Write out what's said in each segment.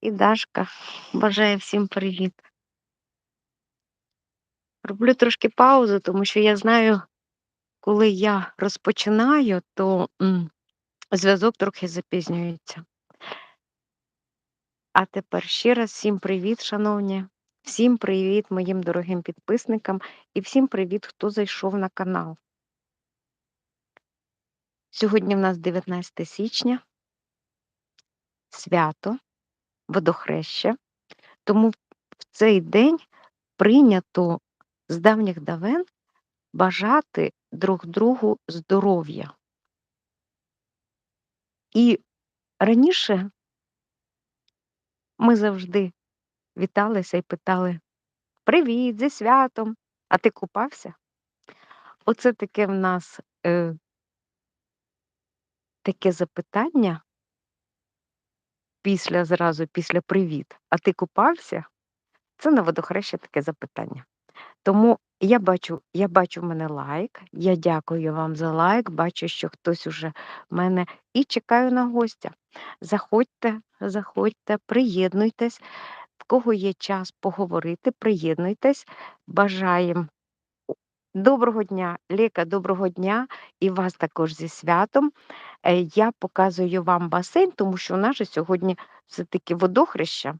І Дашка бажає всім привіт. Роблю трошки паузу, тому що я знаю, коли я розпочинаю, то зв'язок трохи запізнюється. А тепер ще раз всім привіт, шановні. Всім привіт моїм дорогим підписникам і всім привіт, хто зайшов на канал. Сьогодні в нас 19 січня, свято, водохреща. Тому в цей день прийнято з давніх давен бажати друг другу здоров'я. І раніше ми завжди віталися і питали: Привіт, зі святом! А ти купався? Оце таке в нас е, таке запитання після зразу, після привіт. А ти купався? Це на водохреща таке запитання. Тому я бачу, я бачу в мене лайк. Я дякую вам за лайк. Бачу, що хтось уже в мене і чекаю на гостя. Заходьте, заходьте, приєднуйтесь. В кого є час поговорити, приєднуйтесь. Бажаємо доброго дня, Ліка, доброго дня і вас також зі святом. Е, Я показую вам басейн, тому що же сьогодні все-таки водохреща,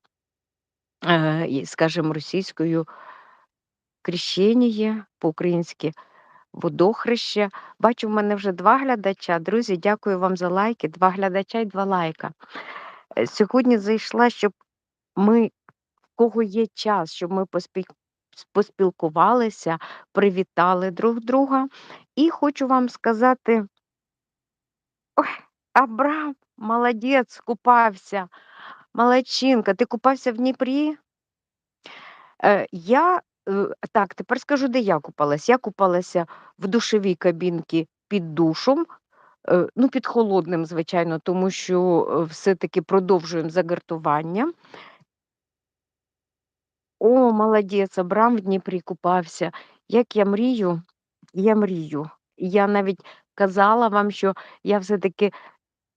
е, скажімо, російською крещеніє, по-українськи водохреще. Бачу, в мене вже два глядача. Друзі, дякую вам за лайки. Два глядача і два лайка. Е, Сьогодні зайшла, щоб ми, в кого є час, щоб ми поспіль... поспілкувалися, привітали друг друга. І хочу вам сказати: ой, Абрам, молодець, купався. Молодчинка, ти купався в Дніпрі? Е, Я е, так, тепер скажу, де я купалась. Я купалася в душовій кабінці під душом, е, ну, під холодним, звичайно, тому що е, все-таки продовжуємо загартування. О, молодець, Абрам в Дніпрі купався. Як я мрію, я мрію. Я навіть казала вам, що я все-таки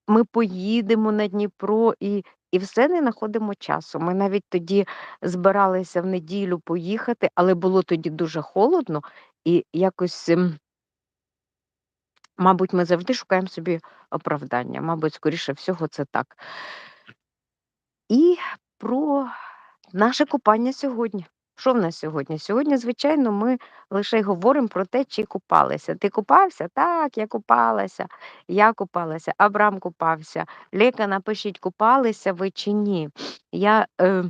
ми поїдемо на Дніпро і, і все не знаходимо часу. Ми навіть тоді збиралися в неділю поїхати, але було тоді дуже холодно, і якось, ем, мабуть, ми завжди шукаємо собі оправдання. Мабуть, скоріше всього, це так. І про наше купання сьогодні. Що в нас сьогодні? Сьогодні, звичайно, ми лише говоримо про те, чи купалися. Ти купався? Так, я купалася, я купалася, Абрам купався. Лека, напишіть, купалися ви чи ні. Я е,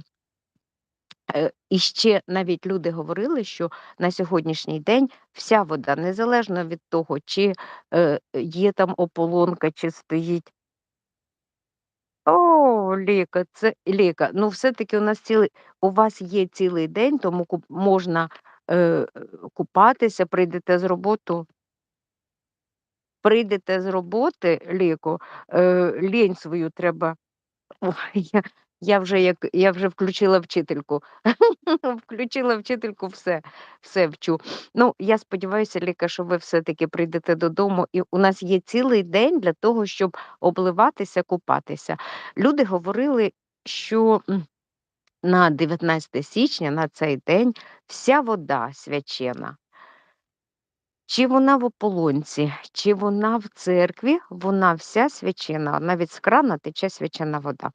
е, і ще навіть люди говорили, що на сьогоднішній день вся вода, незалежно від того, чи е, є там ополонка, чи стоїть Ліка, це Ліка, ну все-таки у нас цілий у вас є цілий день, тому можна, е, купатися, прийдете з роботу. Прийдете з роботи, Ліко, е, лінь свою треба Ой, я я вже як я вже включила вчительку. Включила вчительку, все все вчу. Ну, я сподіваюся, Ліка, що ви все-таки прийдете додому, і у нас є цілий день для того, щоб обливатися, купатися. Люди говорили, що на 19 січня, на цей день, вся вода свячена. Чи вона в ополонці, чи вона в церкві, вона вся свячена, навіть з крана тече свячена вода.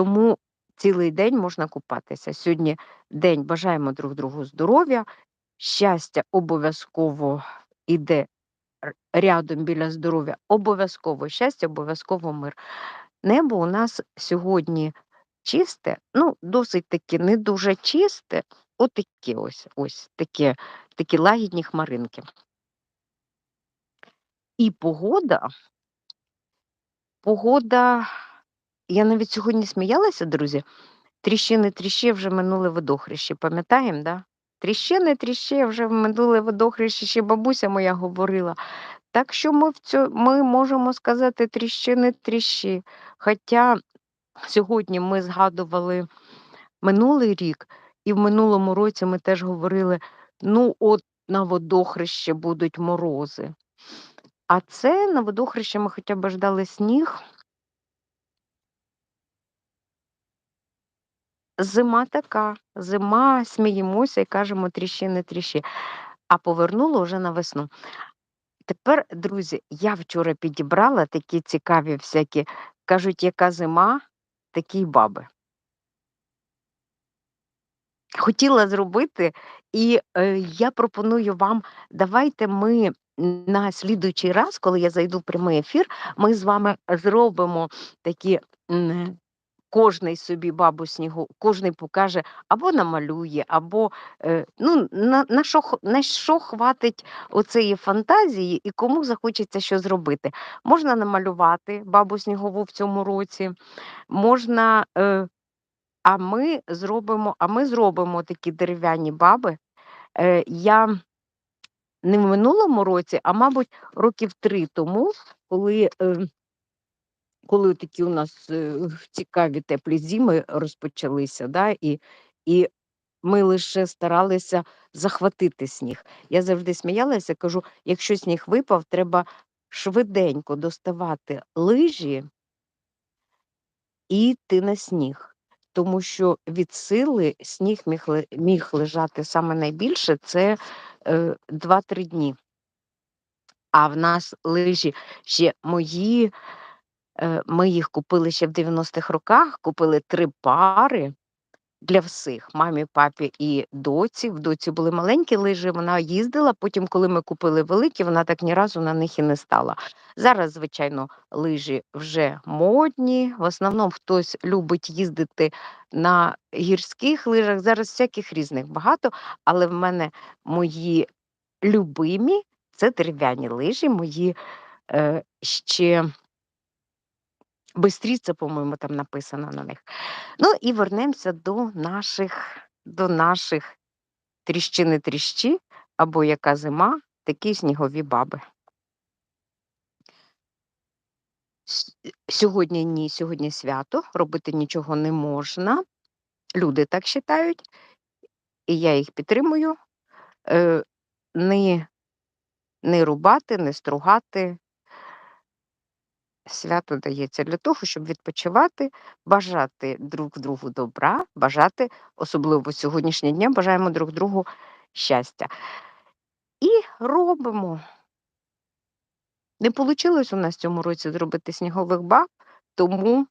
Тому цілий день можна купатися. Сьогодні день бажаємо друг другу здоров'я, щастя обов'язково йде рядом біля здоров'я, обов'язково щастя, обов'язково мир. Небо у нас сьогодні чисте, ну, досить таки не дуже чисте, отакі ось ось такі, такі лагідні хмаринки. І погода, погода, я навіть сьогодні сміялася, друзі. Тріщини тріщі вже минули водохрещі, пам'ятаємо, да? Тріщини тріщі вже минули водохрещі, ще бабуся моя говорила. Так що ми в цю, ми можемо сказати тріщини тріщі. Хоча сьогодні ми згадували минулий рік, і в минулому році ми теж говорили: ну, от на водохреще будуть морози. А це на водохреще ми хоча б ждали сніг. Зима така, зима, сміємося і кажемо тріщи, не тріщи. А повернуло вже на весну. Тепер, друзі, я вчора підібрала такі цікаві всякі, кажуть, яка зима, такі й баби. Хотіла зробити, і е, я пропоную вам, давайте ми на слідуючий раз, коли я зайду в прямий ефір, ми з вами зробимо такі. Кожний собі бабу снігу, кожний покаже або намалює, або е, ну, на, на, що, на що хватить оцеї фантазії і кому захочеться що зробити. Можна намалювати бабу снігову в цьому році, можна е, а ми зробимо а ми зробимо такі дерев'яні баби. Е, я не в минулому році, а мабуть, років 3 тому, коли, е, коли такі у нас, е, цікаві теплі зими розпочалися, да, і і ми лише старалися захватити сніг. Я завжди сміялася, кажу: якщо сніг випав, треба швиденько доставати лижі і йти на сніг. Тому що від сили сніг міг міг лежати саме найбільше це, е, 2-3 дні. А в нас лижі ще мої, ми їх купили ще в 90-х роках, купили 3 пари для всіх: мамі, папі і доці. В доці були маленькі лижі, вона їздила, потім, коли ми купили великі, вона так ні разу на них і не стала. Зараз, звичайно, лижі вже модні. В основному хтось любить їздити на гірських лижах. Зараз всяких різних багато, але в мене мої любимі це дерев'яні лижі, мої, е, ще Бистріця, по-моєму, там написано на них. Ну і вернемося до наших до наших тріщини-тріщі або яка зима, такі снігові баби. Сьогодні ні, сьогодні свято, робити нічого не можна. Люди так считають, і я їх підтримую. Е, не не рубати, не стругати. Свято дається для того, щоб відпочивати, бажати друг другу добра, бажати, особливо сьогоднішнього дня, бажаємо друг другу щастя. І робимо. Не вийшло у нас в цьому році зробити снігових баб, тому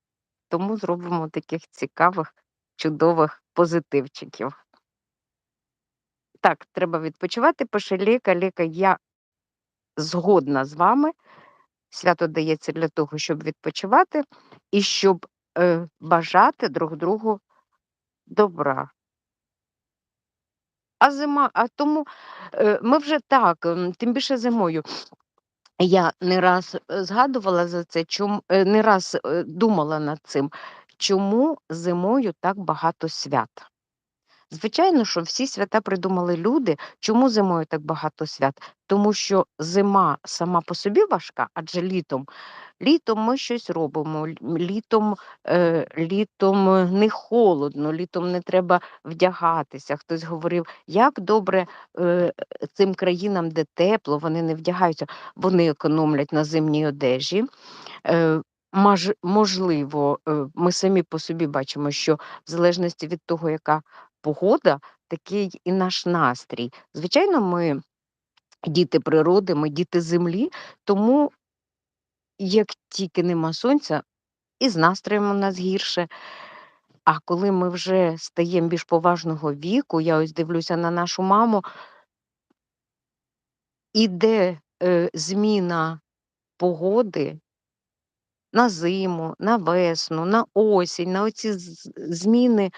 тому зробимо таких цікавих, чудових позитивчиків. Так, треба відпочивати. Пише Ліка, Ліка, я згодна з вами. Свято дається для того, щоб відпочивати і щоб е, бажати друг другу добра. А зима, а тому е, ми вже так, тим більше зимою. Я не раз е, згадувала за це, чому е, не раз е, думала над цим, чому зимою так багато свят. Звичайно, що всі свята придумали люди. Чому зимою так багато свят? Тому що зима сама по собі важка, адже літом літом ми щось робимо, літом, е, літом е, не холодно, літом не треба вдягатися. Хтось говорив, як добре е, цим країнам, де тепло, вони не вдягаються, вони економлять на зимній одежі. Е, Можливо, е, ми самі по собі бачимо, що в залежності від того, яка погода, такий і наш настрій. Звичайно, ми діти природи, ми діти землі, тому як тільки нема сонця, і з настроєм у нас гірше. А коли ми вже стаємо більш поважного віку, я ось дивлюся на нашу маму, іде е, зміна погоди на зиму, на весну, на осінь, на оці зміни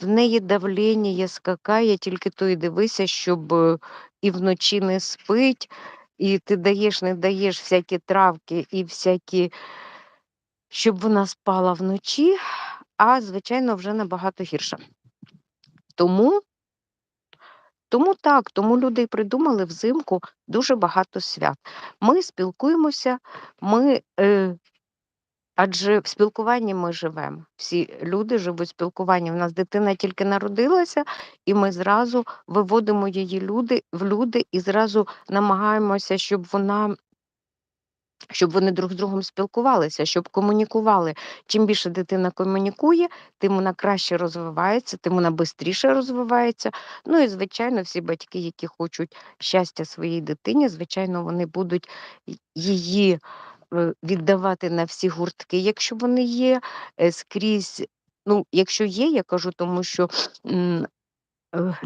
В неї давлення скакає, тільки то й дивися, щоб е, і вночі не спить, і ти даєш, не даєш всякі травки і всякі, щоб вона спала вночі, а звичайно, вже набагато гірше. Тому, тому так, тому люди і придумали взимку дуже багато свят. Ми спілкуємося, ми е, Адже в спілкуванні ми живемо. Всі люди живуть в спілкуванні. У нас дитина тільки народилася, і ми зразу виводимо її люди в люди і зразу намагаємося, щоб вона Щоб вони друг з другом спілкувалися, щоб комунікували. Чим більше дитина комунікує, тим вона краще розвивається, тим вона бистріше розвивається. Ну і, звичайно, всі батьки, які хочуть щастя своїй дитині, звичайно, вони будуть її, віддавати на всі гуртки, якщо вони є, е, скрізь. Ну, якщо є, я кажу, тому що,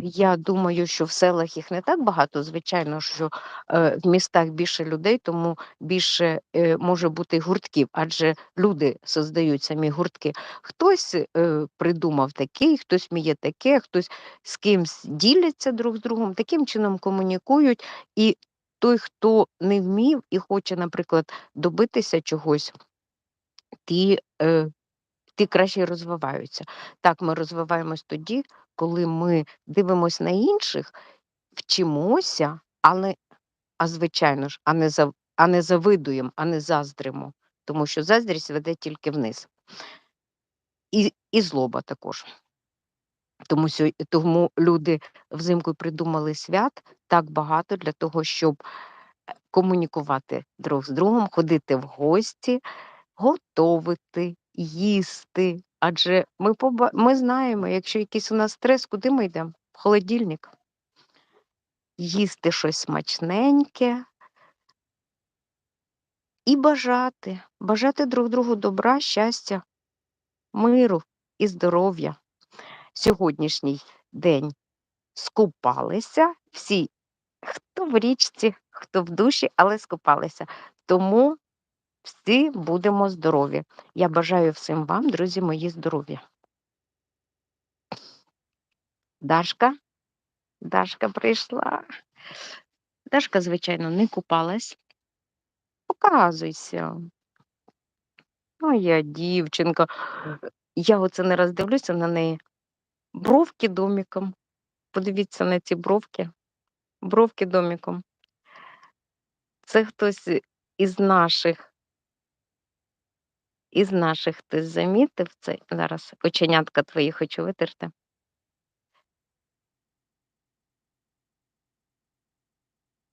я думаю, що в селах їх не так багато. Звичайно, що, е, в містах більше людей, тому більше, е, може бути гуртків, адже люди создають самі гуртки. Хтось, придумав такий, хтось вміє таке, хтось з кимсь діляться друг з другом, таким чином комунікують. І той, хто не вмів і хоче, наприклад, добитися чогось, ті, е ті краще розвиваються. Так, ми розвиваємось тоді, коли ми дивимося на інших, вчимося, але а звичайно ж, а не зав а не завидуємо, а не заздримо, тому що заздрість веде тільки вниз. І і злоба також. Тому сьо тому люди взимку придумали свят так багато для того, щоб, е, комунікувати друг з другом, ходити в гості, готовити, їсти. Адже ми поба ми знаємо, якщо якийсь у нас стрес, куди ми йдемо? В холодильник. Їсти щось смачненьке і бажати, бажати друг другу добра, щастя, миру і здоров'я. Сьогоднішній день скупалися всі, хто в річці, хто в душі, але скупалися. Тому всі будемо здорові. Я бажаю всім вам, друзі мої, здоров'я. Дашка, Дашка прийшла. Дашка, звичайно, не купалась. Показуйся. Моя дівчинка. Я оце не раз дивлюся на неї. Бровки домиком. Подивіться на ці бровки. Бровки домиком. Це хтось із наших із наших хтось замітив це. Зараз оченятка твої хочу витерти.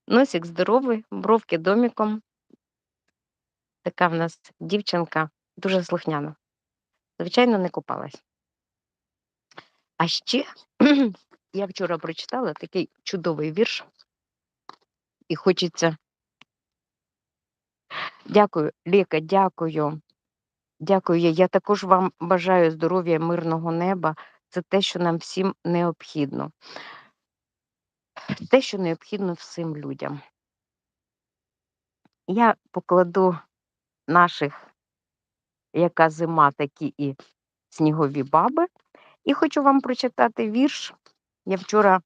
Носик здоровий, бровки домиком. Така в нас дівчинка дуже слухняна. Звичайно, не купалась. А ще я вчора прочитала такий чудовий вірш, і хочеться. Дякую, Ліка, дякую. Дякую. Я також вам бажаю здоров'я, мирного неба. Це те, що нам всім необхідно. Те, що необхідно всім людям. Я покладу наших, яка зима, такі і снігові баби. І хочу вам прочитати вірш. Я вчора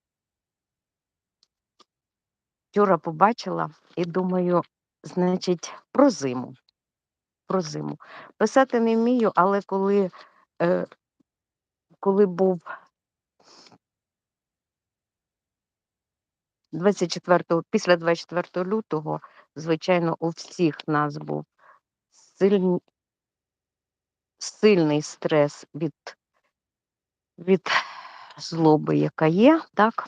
вчора побачила і думаю, значить, про зиму. Про зиму. Писати не вмію, але коли, е, коли був 24 після 24 лютого, звичайно, у всіх нас був сильний сильний стрес від від злоби, яка є, так?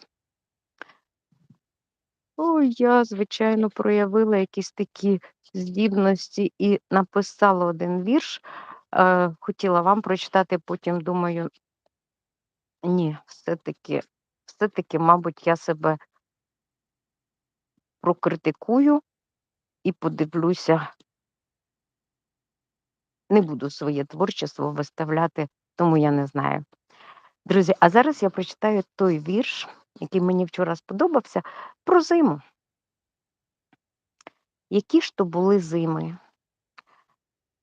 Ой, я, звичайно, проявила якісь такі здібності і написала один вірш. Е, хотіла вам прочитати, потім думаю, ні, все-таки, все-таки, мабуть, я себе прокритикую і подивлюся. Не буду своє творчество виставляти, тому я не знаю. Друзі, а зараз я прочитаю той вірш, який мені вчора сподобався, про зиму. Які ж то були зими?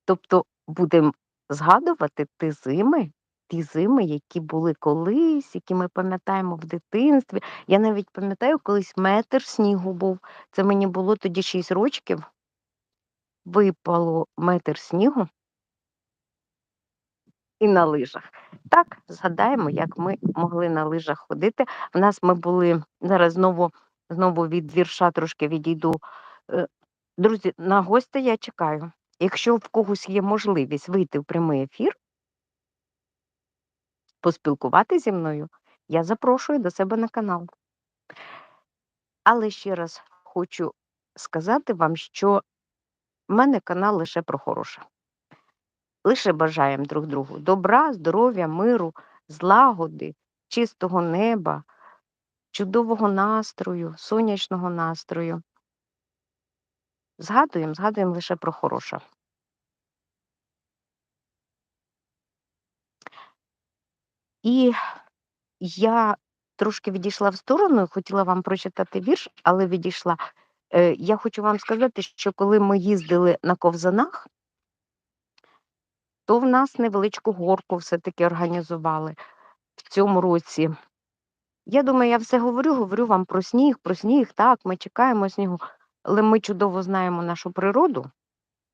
Тобто будемо згадувати ті зими, ті зими, які були колись, які ми пам'ятаємо в дитинстві. Я навіть пам'ятаю, колись метр снігу був. Це мені було тоді 6 років. Випало метр снігу і на лижах. Так, згадаємо, як ми могли на лижах ходити. В нас ми були зараз знову знову від вірша трошки відійду. Е, друзі, на гостя я чекаю. Якщо в когось є можливість вийти в прямий ефір, поспілкувати зі мною, я запрошую до себе на канал. Але ще раз хочу сказати вам, що в мене канал лише про хороше. Лише бажаємо друг другу добра, здоров'я, миру, злагоди, чистого неба, чудового настрою, сонячного настрою. Згадуємо, згадуємо лише про хороше. І я трошки відійшла в сторону, хотіла вам прочитати вірш, але відійшла. Е, я хочу вам сказати, що коли ми їздили на ковзанах, то в нас невеличку горку все-таки організували в цьому році. Я думаю, я все говорю, говорю вам про сніг, про сніг, так, ми чекаємо снігу, але ми чудово знаємо нашу природу,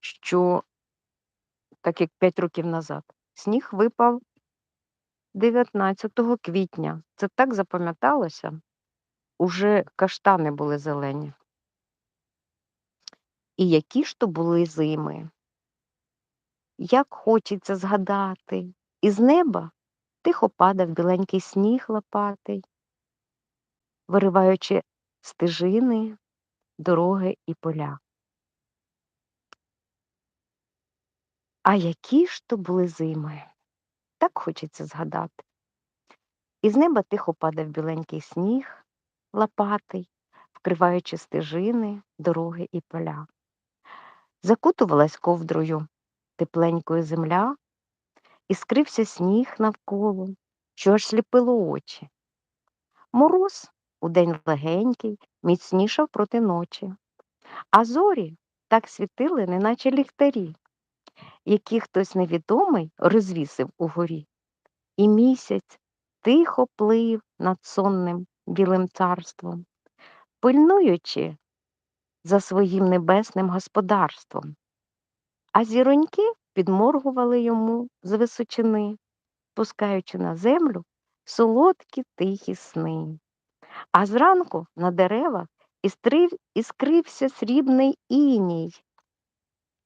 що, так як 5 років назад, сніг випав 19 квітня. Це так запам'яталося, уже каштани були зелені. І які ж то були зими. Як хочеться згадати, із неба тихо падав біленький сніг лопатий, вириваючи стежини, дороги і поля. А які ж то були зими, так хочеться згадати. Із неба тихо падав біленький сніг лопатий, вкриваючи стежини, дороги і поля. Закутувалась ковдрою тепленькою земля, і скрився сніг навколо, що аж сліпило очі. Мороз удень легенький, міцнішав проти ночі, а зорі так світили, неначе ліхтарі, які хтось невідомий розвісив угорі, і місяць тихо плив над сонним білим царством, пильнуючи за своїм небесним господарством. А зіроньки підморгували йому з височини, пускаючи на землю солодкі тихі сни. А зранку на деревах істрив, іскрився срібний іній,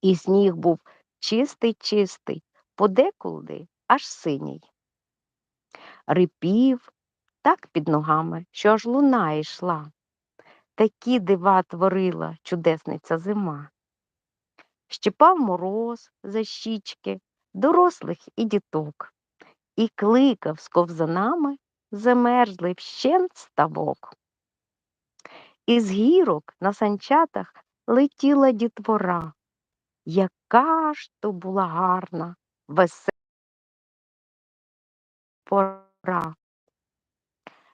і сніг був чистий чистий, подекуди аж синій. Рипів так під ногами, що аж луна йшла. Такі дива творила чудесниця зима. Щипав мороз за щічки дорослих і діток, і кликав з ковзанами замерзлий вщент ставок. Із гірок на санчатах летіла дітвора, яка ж то була гарна, весела пора.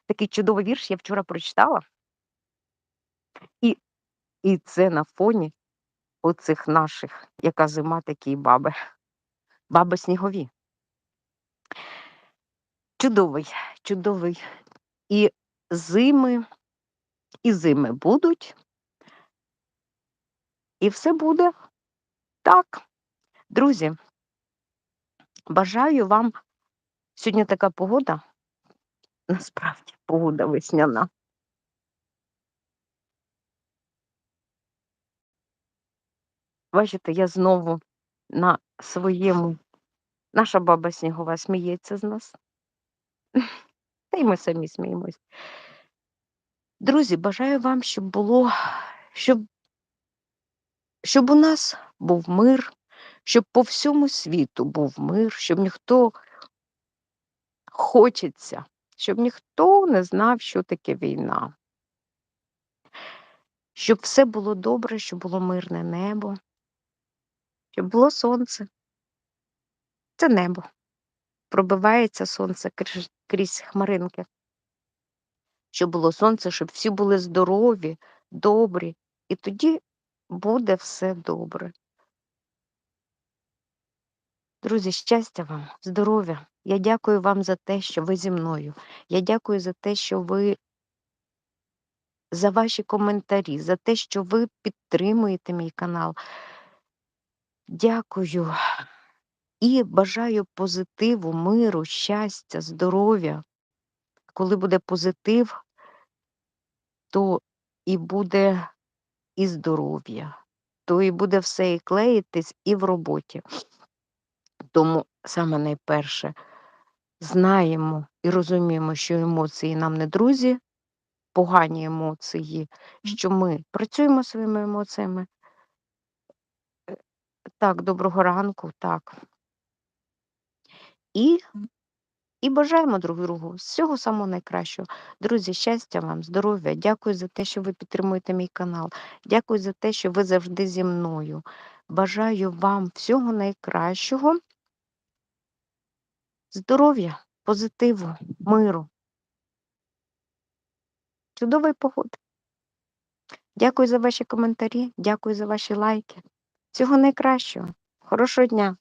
Такий чудовий вірш я вчора прочитала, і, і це на фоні оцих наших, яка зима, такі баби, баби снігові. Чудовий, чудовий. І зими, і зими будуть, і все буде так. Друзі, бажаю вам сьогодні така погода, насправді погода весняна. Бачите, я знову на своєму, наша баба снігова сміється з нас. Та й ми самі сміємось. Друзі, бажаю вам, щоб було, щоб, щоб у нас був мир, щоб по всьому світу був мир, щоб ніхто хочеться, щоб ніхто не знав, що таке війна. Щоб все було добре, щоб було мирне небо, щоб було сонце. Це небо. Пробивається сонце крізь, хмаринки. Щоб було сонце, щоб всі були здорові, добрі, і тоді буде все добре. Друзі, щастя вам, здоров'я. Я дякую вам за те, що ви зі мною. Я дякую за те, що ви за ваші коментарі, за те, що ви підтримуєте мій канал. Дякую і бажаю позитиву, миру, щастя, здоров'я. Коли буде позитив, то і буде і здоров'я, то і буде все і клеїтись, і в роботі. Тому саме найперше знаємо і розуміємо, що емоції нам не друзі, погані емоції, що ми працюємо своїми емоціями, Так, доброго ранку, так. І і бажаємо друг другу всього самого найкращого. Друзі, щастя вам, здоров'я. Дякую за те, що ви підтримуєте мій канал. Дякую за те, що ви завжди зі мною. Бажаю вам всього найкращого, здоров'я, позитиву, миру. Чудової погоди. Дякую за ваші коментарі, дякую за ваші лайки. Всього найкращого. Хорошого дня!